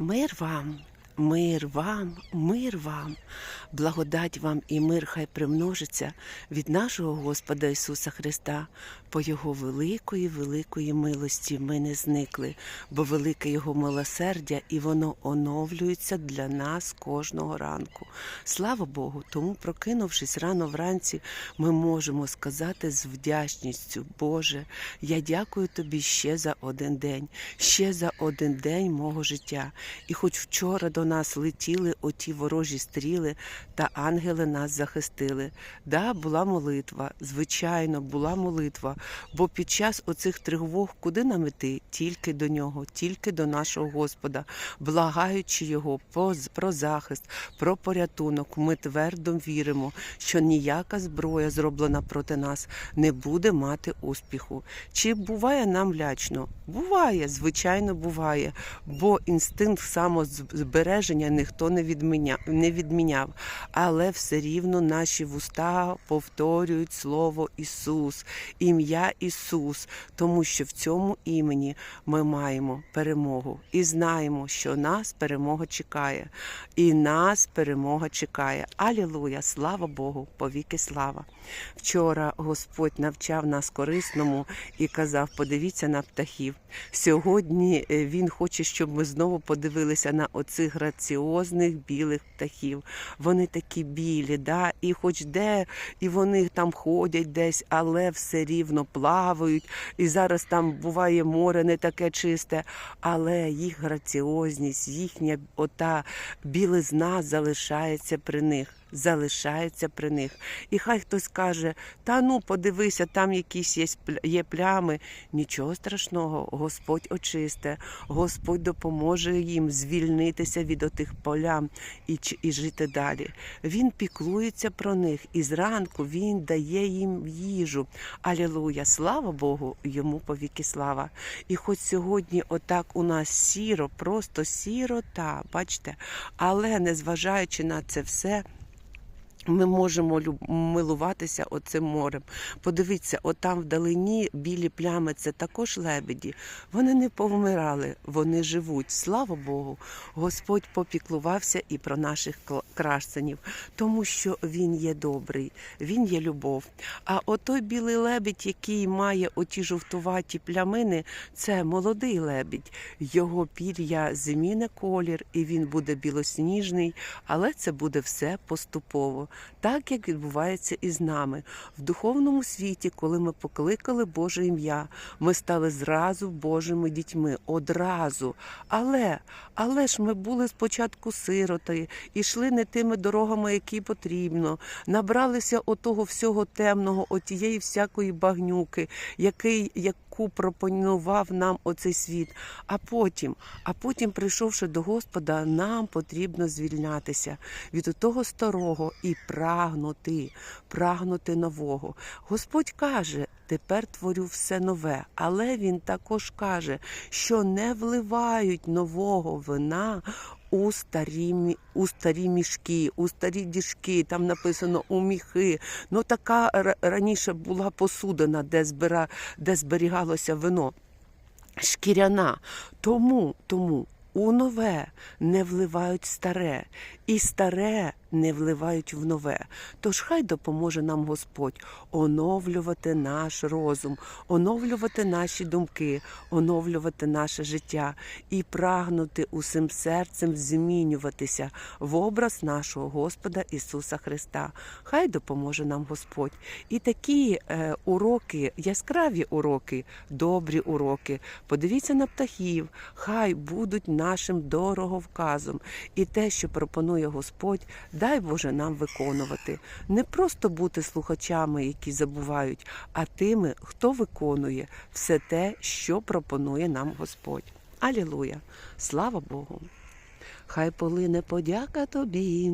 Мир вам, мир вам, мир вам, благодать вам і мир хай примножиться від нашого Господа Ісуса Христа. По Його великої, великої милості ми не зникли, бо велике Його милосердя, і воно оновлюється для нас кожного ранку. Слава Богу! Тому, прокинувшись рано вранці, ми можемо сказати з вдячністю, Боже, я дякую тобі ще за один день, ще за один день мого життя. І хоч вчора до нас летіли оті ворожі стріли, та ангели нас захистили. Да, була молитва, звичайно, була молитва. Бо під час оцих тривог куди нам іти? Тільки до нього, тільки до нашого Господа, благаючи його про захист, про порятунок. Ми твердо віримо, що ніяка зброя, зроблена проти нас, не буде мати успіху. Чи буває нам лячно? Буває, звичайно, буває, бо інстинкт самозбереження ніхто не відміняв, не відміняв. Але все рівно наші вуста повторюють слово Ісус, ім'я Ісус, тому що в цьому імені ми маємо перемогу і знаємо, що нас перемога чекає, і нас перемога чекає. Алілуя! Слава Богу! Повіки слава! Вчора Господь навчав нас корисному і казав: подивіться на птахів. Сьогодні е, Він хоче, щоб ми знову подивилися на оцих граціозних білих птахів. Вони такі білі, да? і хоч де, і вони там ходять десь, але все рівно плавають. І зараз там буває море не таке чисте, але їх граціозність, їхня ота білизна залишається при них. Залишається при них. І хай хтось каже: та ну подивися, там якісь є, є плями. Нічого страшного, Господь очисте, Господь допоможе їм звільнитися від отих полям і, і жити далі. Він піклується про них, і зранку він дає їм їжу. Алілуя! Слава Богу, йому повіки слава. І хоч сьогодні отак у нас сіро, просто сірота, бачите, але незважаючи на це все. Ми можемо милуватися оцим морем. Подивіться, отам вдалині білі плями це також лебеді. Вони не повмирали, вони живуть. Слава Богу. Господь попіклувався і про наших красенів, тому що він є добрий, він є любов. А отой білий лебідь, який має оті жовтуваті плямини, це молодий лебідь. Його пір'я зміне колір, і він буде білосніжний, але це буде все поступово, так як відбувається і з нами. В духовному світі, коли ми покликали Боже ім'я, ми стали зразу Божими дітьми, одразу. Але, але ж ми були спочатку сироти, і йшли не тими дорогами, які потрібно, набралися отого всього темного, отієї всякої багнюки, який, яку пропонував нам оцей світ. А потім, а потім, прийшовши до Господа, нам потрібно звільнятися від того старого і прагнути, прагнути нового. Господь каже. Тепер творю все нове, але він також каже, що не вливають нового вина у старі, у старі мішки, у старі діжки, там написано у міхи. Ну така раніше була посудина, де, збира, де зберігалося вино шкіряна. Тому, тому у нове не вливають старе, і старе не вливають в нове. Тож хай допоможе нам Господь оновлювати наш розум, оновлювати наші думки, оновлювати наше життя і прагнути усім серцем змінюватися в образ нашого Господа Ісуса Христа. Хай допоможе нам Господь. І такі е, уроки, яскраві уроки, добрі уроки. Подивіться на птахів, хай будуть нашим дороговказом. І те, що пропонує Господь, дай Боже нам виконувати. Не просто бути слухачами, які забувають, а тими, хто виконує все те, що пропонує нам Господь. Алілуя! Слава Богу! Хай полине подяка тобі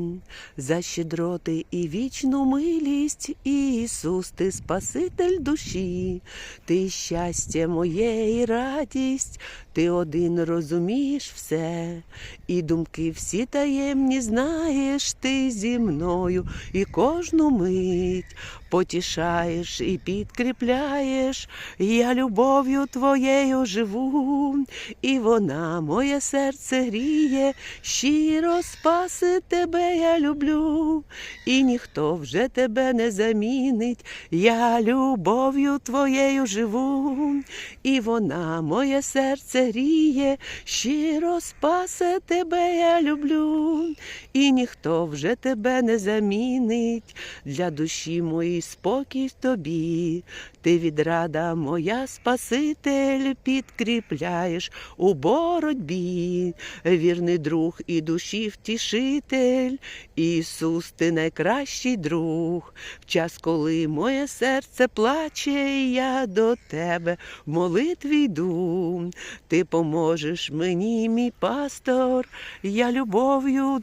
за щедроти і вічну милість, Ісус, ти Спаситель душі, ти щастя моє і радість, ти один розумієш все, і думки всі таємні знаєш ти зі мною, і кожну мить потішаєш і підкріпляєш, я любов'ю твоєю живу, і вона моє серце гріє, щиро спаси тебе я люблю, і ніхто вже тебе не замінить, я любов'ю твоєю живу, і вона моє серце гріє, щиро спасе тебе я люблю, і ніхто вже тебе не замінить, для душі моїй спокій тобі, ти відрада моя Спаситель, підкріпляєш у боротьбі, вірний друг і душі втішитель, Ісус, ти найкращий друг, в час, коли моє серце плаче, я до тебе в молитві йду, ти поможеш мені, мій пастор, я любов'ю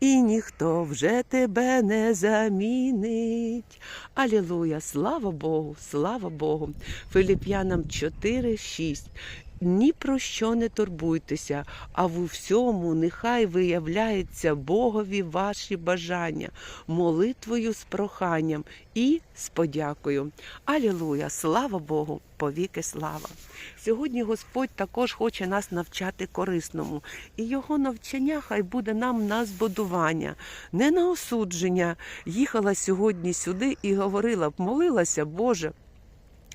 і ніхто вже тебе не замінить. Алілуя, слава Богу, слава Богу. Филіп'янам 4, 6. Ні про що не турбуйтеся, а в всьому нехай виявляється Богові ваші бажання, молитвою з проханням і з подякою. Алілуя, слава Богу, повіки слава. Сьогодні Господь також хоче нас навчати корисному, і його навчання хай буде нам на збудування, не на осудження. Їхала сьогодні сюди і говорила, молилася, Боже.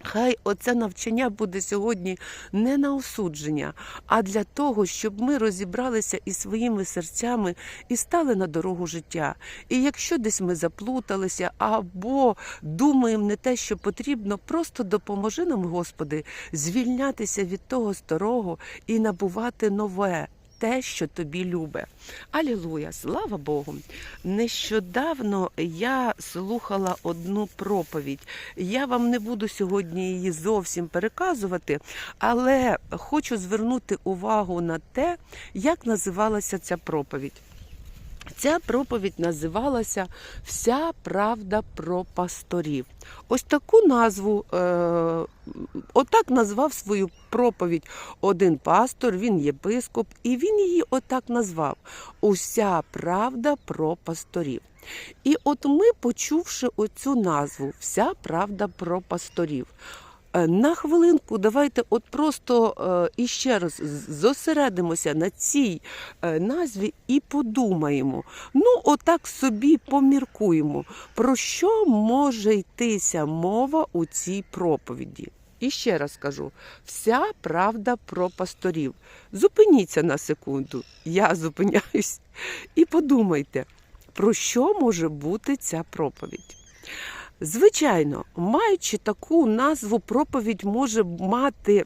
Хай оце навчання буде сьогодні не на осудження, а для того, щоб ми розібралися із своїми серцями і стали на дорогу життя. І якщо десь ми заплуталися або думаємо не те, що потрібно, просто допоможи нам, Господи, звільнятися від того старого і набувати нове. Те, що тобі любе. Алілуя, слава Богу. Нещодавно я слухала одну проповідь. Я вам не буду сьогодні її зовсім переказувати, але хочу звернути увагу на те, як називалася ця проповідь. Ця проповідь називалася Вся правда про пасторів. Ось таку назву, е, отак назвав свою проповідь один пастор, він єпископ, і він її отак назвав Уся правда про пасторів. І от ми, почувши оцю назву Вся правда про пасторів. Е, На хвилинку давайте от просто е, іще раз зосередимося на цій е, назві і подумаємо. Ну, отак собі поміркуємо, про що може йтися мова у цій проповіді. І ще раз кажу: вся правда про пасторів. Зупиніться на секунду, я зупиняюсь, і подумайте, про що може бути ця проповідь. Звичайно, маючи таку назву, проповідь може мати.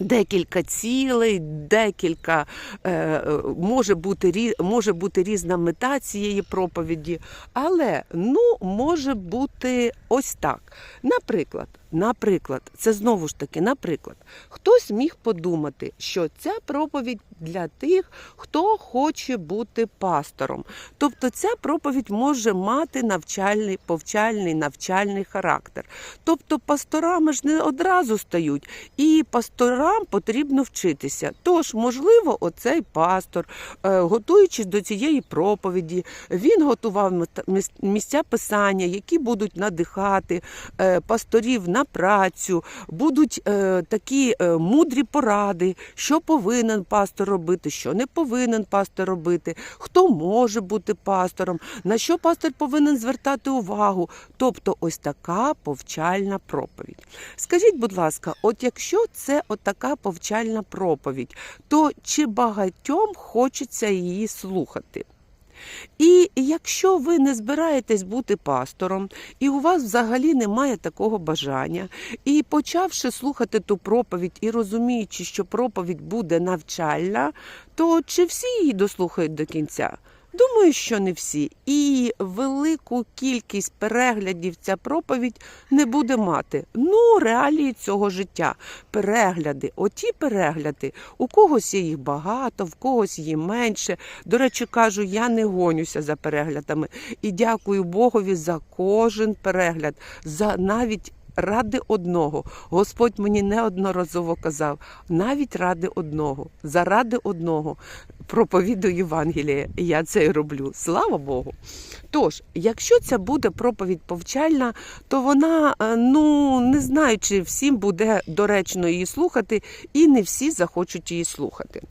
Декілька цілей, декілька е, може бути може бути різна мета цієї проповіді, але ну може бути ось так. Наприклад, наприклад, це знову ж таки, наприклад, хтось міг подумати, що ця проповідь для тих, хто хоче бути пастором. Тобто ця проповідь може мати навчальний, повчальний, навчальний характер. Тобто пасторами ж не одразу стають, і пасторам потрібно вчитися. Тож, можливо, оцей пастор, е, готуючись до цієї проповіді, він готував місця писання, які будуть надихати е, пасторів на працю, будуть е, такі е, мудрі поради, що повинен пастор робити, що не повинен пастор робити, хто може бути пастором, на що пастор повинен звертати увагу. Тобто, ось така повчальна проповідь. Скажіть, будь ласка, от якщо це отака повчальна проповідь, то чи багатьом хочеться її слухати? І якщо ви не збираєтесь бути пастором, і у вас взагалі немає такого бажання, і почавши слухати ту проповідь і розуміючи, що проповідь буде навчальна, то чи всі її дослухають до кінця? Думаю, що не всі. І велику кількість переглядів ця проповідь не буде мати. Ну, реалії цього життя. Перегляди, оті перегляди. У когось є їх багато, в когось є менше. До речі, кажу, я не гонюся за переглядами. І дякую Богові за кожен перегляд, за навіть. Ради одного. Господь мені неодноразово казав, навіть ради одного, заради одного проповідую Євангеліє. Я це і роблю. Слава Богу. Тож, якщо ця буде проповідь повчальна, то вона, е, ну не знаю, чи всім буде доречно її слухати, і не всі захочуть її слухати.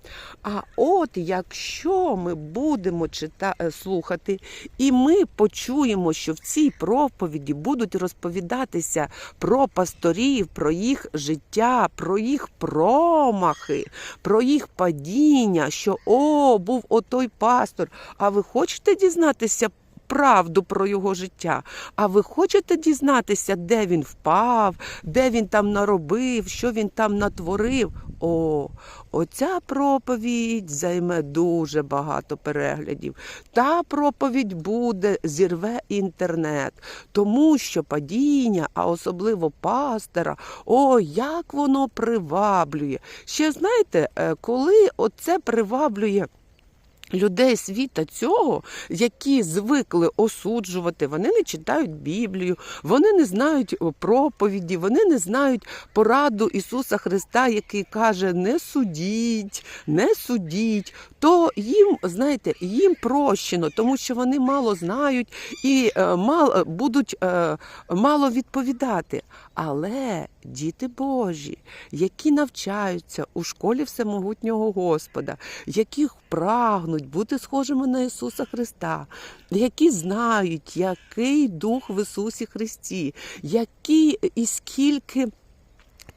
А от якщо ми будемо чита... е, слухати, і ми почуємо, що в цій проповіді будуть розповідатися про пасторів, про їх життя, про їх промахи, про їх падіння, що о, був отой пастор. А ви хочете дізнатися? Правду про його життя. А ви хочете дізнатися, де він впав, де він там наробив, що він там натворив? О, оця проповідь займе дуже багато переглядів. Та проповідь буде, зірве інтернет, тому що падіння, а особливо пастора, о, як воно приваблює. Ще знаєте, е, коли оце приваблює. Людей світа цього, які звикли осуджувати, вони не читають Біблію, вони не знають проповіді, вони не знають пораду Ісуса Христа, який каже: не судіть, не судіть. То їм, знаєте, їм прощено, тому що вони мало знають і е, мало, будуть е, мало відповідати. Але діти Божі, які навчаються у школі всемогутнього Господа, які прагнуть бути схожими на Ісуса Христа, які знають, який дух в Ісусі Христі, які і скільки.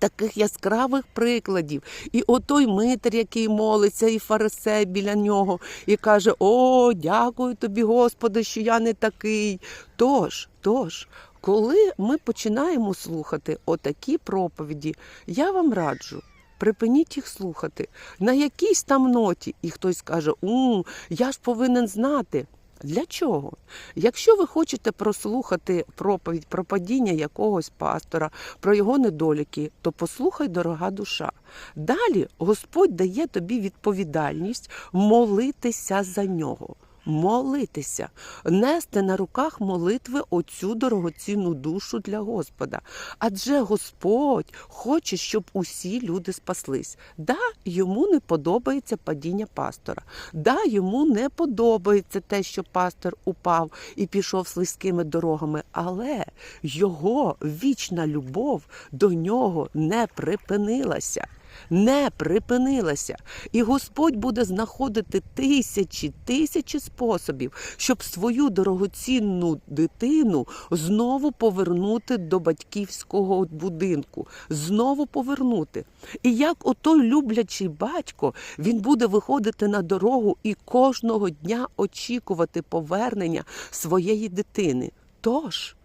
Таких яскравих прикладів. І отой митер, який молиться, і фарисей біля нього, і каже: О, дякую тобі, Господи, що я не такий. Тож, тож, коли ми починаємо слухати отакі проповіді, я вам раджу. Припиніть їх слухати на якійсь там ноті, і хтось каже: У, я ж повинен знати. Для чого? Якщо ви хочете прослухати проповідь про падіння якогось пастора, про його недоліки, то послухай, дорога душа. Далі Господь дає тобі відповідальність молитися за нього. Молитися, нести на руках молитви оцю дорогоцінну душу для Господа. Адже Господь хоче, щоб усі люди спаслись. Да, йому не подобається падіння пастора. Да, йому не подобається те, що пастор упав і пішов слизькими дорогами, але його вічна любов до нього не припинилася не припинилася. І Господь буде знаходити тисячі, тисячі способів, щоб свою дорогоцінну дитину знову повернути до батьківського будинку, знову повернути. І як отой люблячий батько, він буде виходити на дорогу і кожного дня очікувати повернення своєї дитини. Тож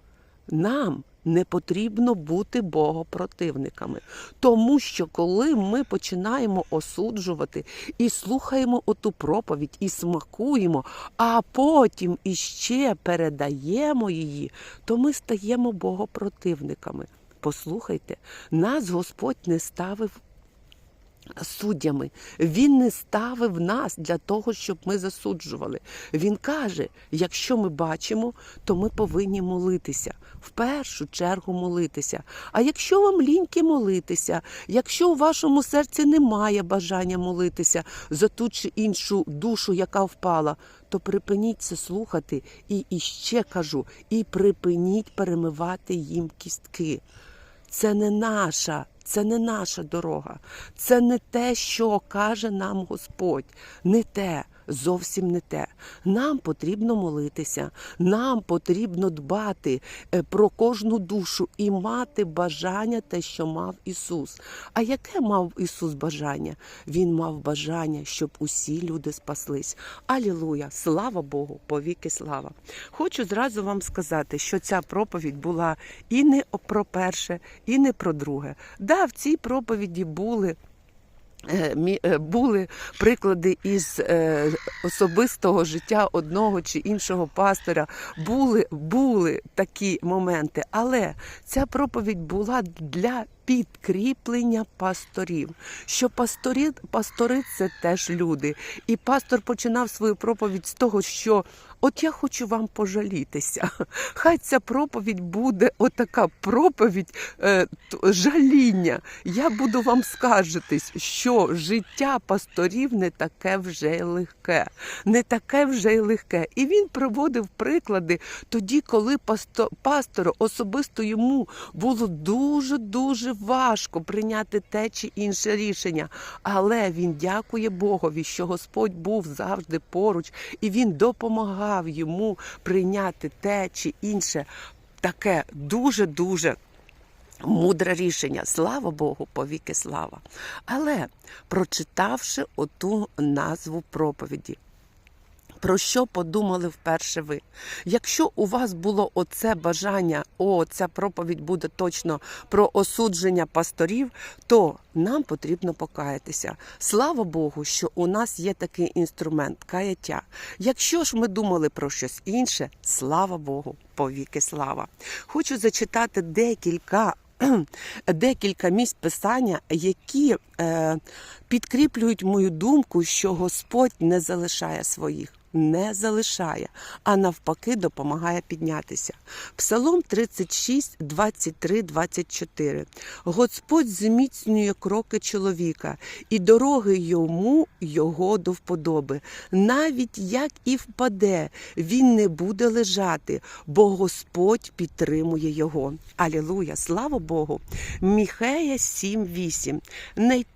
нам не потрібно бути богопротивниками. Тому що коли ми починаємо осуджувати і слухаємо оту проповідь, і смакуємо, а потім іще передаємо її, то ми стаємо богопротивниками. Послухайте, нас Господь не ставив суддями. Він не ставив нас для того, щоб ми засуджували. Він каже: якщо ми бачимо, то ми повинні молитися. В першу чергу молитися. А якщо вам ліньки молитися, якщо у вашому серці немає бажання молитися за ту чи іншу душу, яка впала, то припиніть це слухати і іще кажу, і припиніть перемивати їм кістки. Це не наша, це не наша дорога, це не те, що каже нам Господь, не те. Зовсім не те. Нам потрібно молитися, нам потрібно дбати е, про кожну душу і мати бажання те, що мав Ісус. А яке мав Ісус бажання? Він мав бажання, щоб усі люди спаслись. Алілуя! Слава Богу! Повіки слава! Хочу зразу вам сказати, що ця проповідь була і не про перше, і не про друге. Да, в цій проповіді були. Е, е, Були приклади із е, особистого життя одного чи іншого пастора. Були, були такі моменти, але ця проповідь була для підкріплення пасторів. Що пасторі, пастори це теж люди. І пастор починав свою проповідь з того, що от я хочу вам пожалітися. Хай ця проповідь буде отака проповідь е, жаління. Я буду вам скаржитись, що життя пасторів не таке вже й легке, не таке вже й легке. І він приводив приклади тоді, коли пасто, пастору особисто йому було дуже дуже важко прийняти те чи інше рішення. Але він дякує Богові, що Господь був завжди поруч, і він допомагав йому прийняти те чи інше таке дуже дуже. Мудре рішення, слава Богу, повіки слава. Але прочитавши оту назву проповіді, про що подумали вперше ви? Якщо у вас було оце бажання, о, ця проповідь буде точно про осудження пасторів, то нам потрібно покаятися. Слава Богу, що у нас є такий інструмент каяття. Якщо ж ми думали про щось інше, слава Богу, повіки слава. Хочу зачитати декілька. Декілька місць писання, які е, підкріплюють мою думку, що Господь не залишає своїх, не залишає, а навпаки допомагає піднятися. Псалом 36, 23, 24. Господь зміцнює кроки чоловіка, і дороги йому його до вподоби. Навіть як і впаде, він не буде лежати, бо Господь підтримує його. Алілуя! Слава Богу! Міхея 7, 8.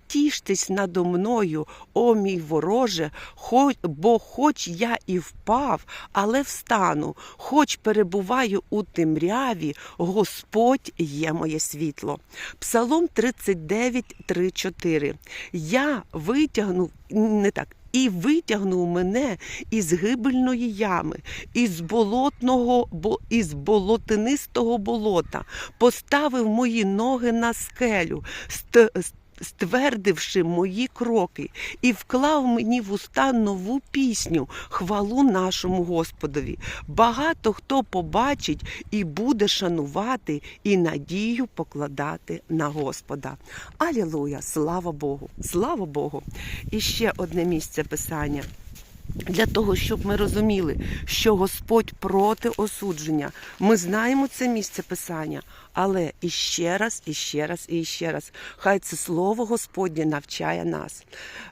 Тіштесь надо мною, о мій вороже, хоч, бо хоч я і впав, але встану, хоч перебуваю у темряві, Господь є моє світло. Псалом 39, 3, 4. Я витягнув не так. І витягнув мене із гибельної ями, із болотного, бо із болотинистого болота, поставив мої ноги на скелю, ствердивши мої кроки, і вклав мені в уста нову пісню, хвалу нашому Господові. Багато хто побачить і буде шанувати, і надію покладати на Господа. Алілуя! Слава Богу! Слава Богу! І ще одне місце писання. Для того, щоб ми розуміли, що Господь проти осудження. Ми знаємо це місце писання, але іще раз, і ще раз, і ще раз. Хай це слово Господнє навчає нас.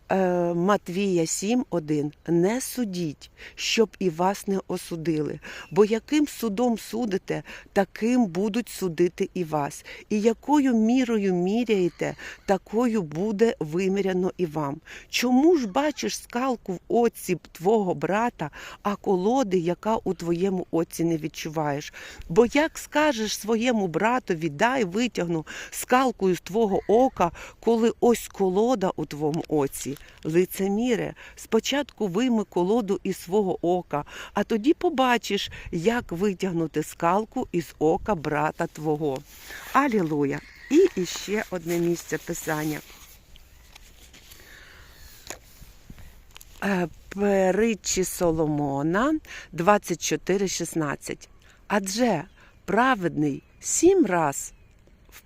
Е, Матвія 7,1. Не судіть, щоб і вас не осудили. Бо яким судом судите, таким будуть судити і вас. І якою мірою міряєте, такою буде виміряно і вам. Чому ж бачиш скалку в оці твого брата, а колоди, яка у твоєму оці не відчуваєш? Бо як скажеш своєму братові, дай витягну скалку із твого ока, коли ось колода у твоєму оці. Лицеміре, спочатку вийми колоду із свого ока, а тоді побачиш, як витягнути скалку із ока брата твого. Алілуя! І іще одне місце писання. Е, Притчі Соломона 24,16. Адже праведний сім раз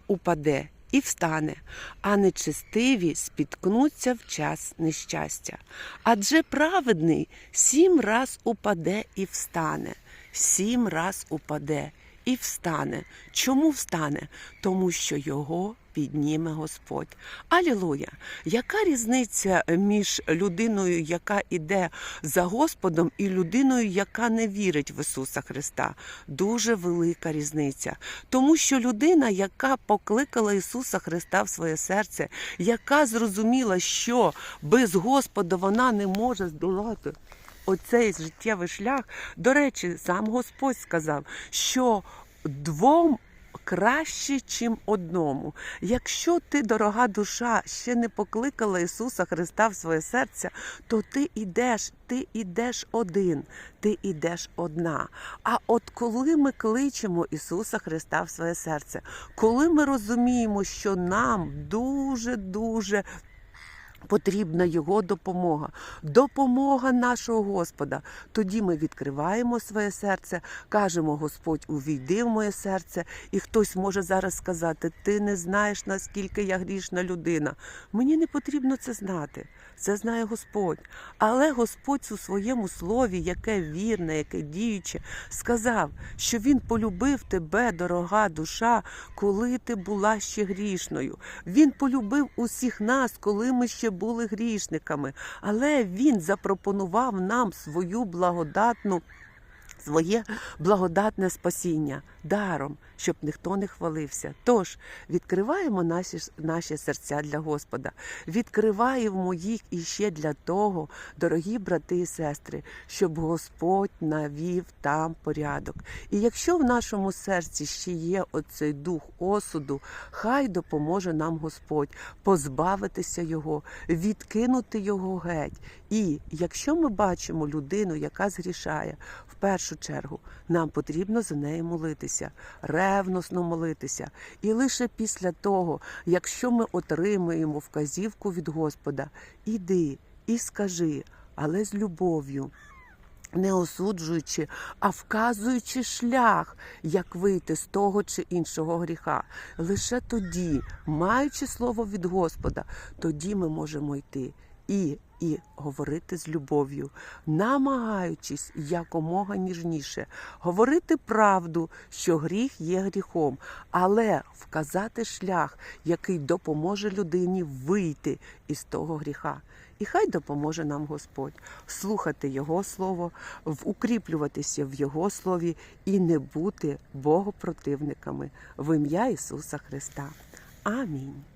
упаде і встане, а нечестиві спіткнуться в час нещастя. Адже праведний сім раз упаде і встане, сім раз упаде і встане. Чому встане? Тому що його підніме Господь. Алілуя! Яка різниця між людиною, яка іде за Господом, і людиною, яка не вірить в Ісуса Христа? Дуже велика різниця. Тому що людина, яка покликала Ісуса Христа в своє серце, яка зрозуміла, що без Господа вона не може здолати оцей життєвий шлях. До речі, сам Господь сказав, що двом. Краще, чим одному. Якщо ти, дорога душа, ще не покликала Ісуса Христа в своє серце, то ти ідеш, ти ідеш один, ти ідеш одна. А от коли ми кличемо Ісуса Христа в своє серце, коли ми розуміємо, що нам дуже дуже Потрібна його допомога, допомога нашого Господа. Тоді ми відкриваємо своє серце, кажемо: Господь, увійди в моє серце, і хтось може зараз сказати: Ти не знаєш, наскільки я грішна людина. Мені не потрібно це знати. Це знає Господь. Але Господь у своєму слові, яке вірне, яке діюче, сказав, що Він полюбив тебе, дорога душа, коли ти була ще грішною. Він полюбив усіх нас, коли ми ще були грішниками. Але Він запропонував нам свою благодатну. Своє благодатне спасіння даром, щоб ніхто не хвалився. Тож відкриваємо наші, наші серця для Господа, відкриваємо їх іще для того, дорогі брати і сестри, щоб Господь навів там порядок. І якщо в нашому серці ще є оцей дух осуду, хай допоможе нам Господь позбавитися його, відкинути його геть. І якщо ми бачимо людину, яка згрішає, в першу чергу нам потрібно за нею молитися, ревносно молитися. І лише після того, якщо ми отримаємо вказівку від Господа, іди і скажи, але з любов'ю. Не осуджуючи, а вказуючи шлях, як вийти з того чи іншого гріха. Лише тоді, маючи слово від Господа, тоді ми можемо йти і, і говорити з любов'ю, намагаючись якомога ніжніше, говорити правду, що гріх є гріхом, але вказати шлях, який допоможе людині вийти із того гріха. І хай допоможе нам Господь слухати Його Слово, укріплюватися в Його слові і не бути богопротивниками в ім'я Ісуса Христа. Амінь.